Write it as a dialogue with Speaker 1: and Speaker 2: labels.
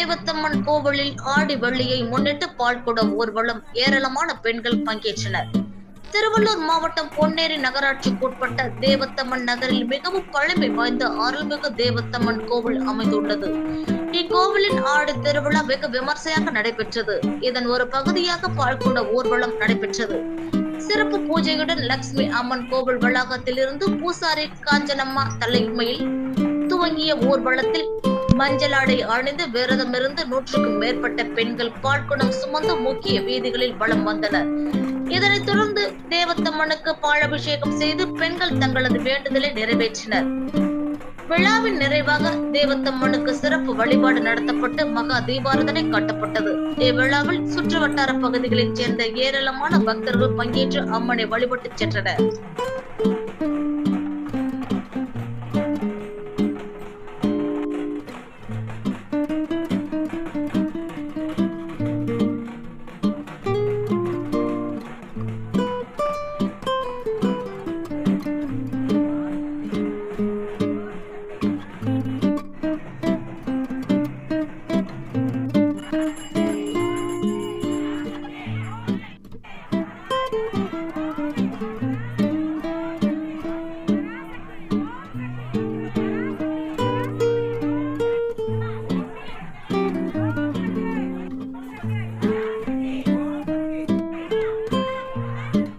Speaker 1: தேவத்தம்மன் கோவிலில் ஆடி வெள்ளியை முன்னிட்டு பால்குடம் ஊர்வலம் ஏராளமான பெண்கள் பங்கேற்றனர். திருவள்ளூர் மாவட்டம் பொன்னேரி நகராட்சிக்குட்பட்ட தேவத்தம்மன் நகரில் மிகவும் பழமை வாய்ந்த அருள்மிகு தேவத்தம்மன் கோவில் அமைந்துள்ளது. இக்கோவிலின் ஆடி திருவிழா வெகு விமர்சையாக நடைபெற்றது. இதன் ஒரு பகுதியாக பால்குட ஊர்வலம் நடைபெற்றது. சிறப்பு பூஜையுடன் லட்சுமி அம்மன் கோவில் வளாகத்தில் இருந்து பூசாரி காஞ்சனம்மா தலைமையில் துவங்கிய ஊர்வலத்தில் மஞ்சள் ஆடை அணிந்து விரதமிருந்து நூற்றுக்கும் மேற்பட்ட பெண்கள் பால்குடம் சுமந்து முக்கிய வீதிகளில் வலம் வந்தனர். இதனைத் தொடர்ந்து தேவத்தம்மனுக்கு பாலபிஷேகம் செய்து பெண்கள் தங்களது வேண்டுதலை நிறைவேற்றினர். விழாவின் நிறைவாக தேவத்தம்மனுக்கு சிறப்பு வழிபாடு நடத்தப்பட்டு மகா தீபாரதனை காட்டப்பட்டது. இவ்விழாவில் சுற்றுவட்டார பகுதிகளைச் சேர்ந்த ஏராளமான பக்தர்கள் பங்கேற்று அம்மனை வழிபட்டு சென்றனர்.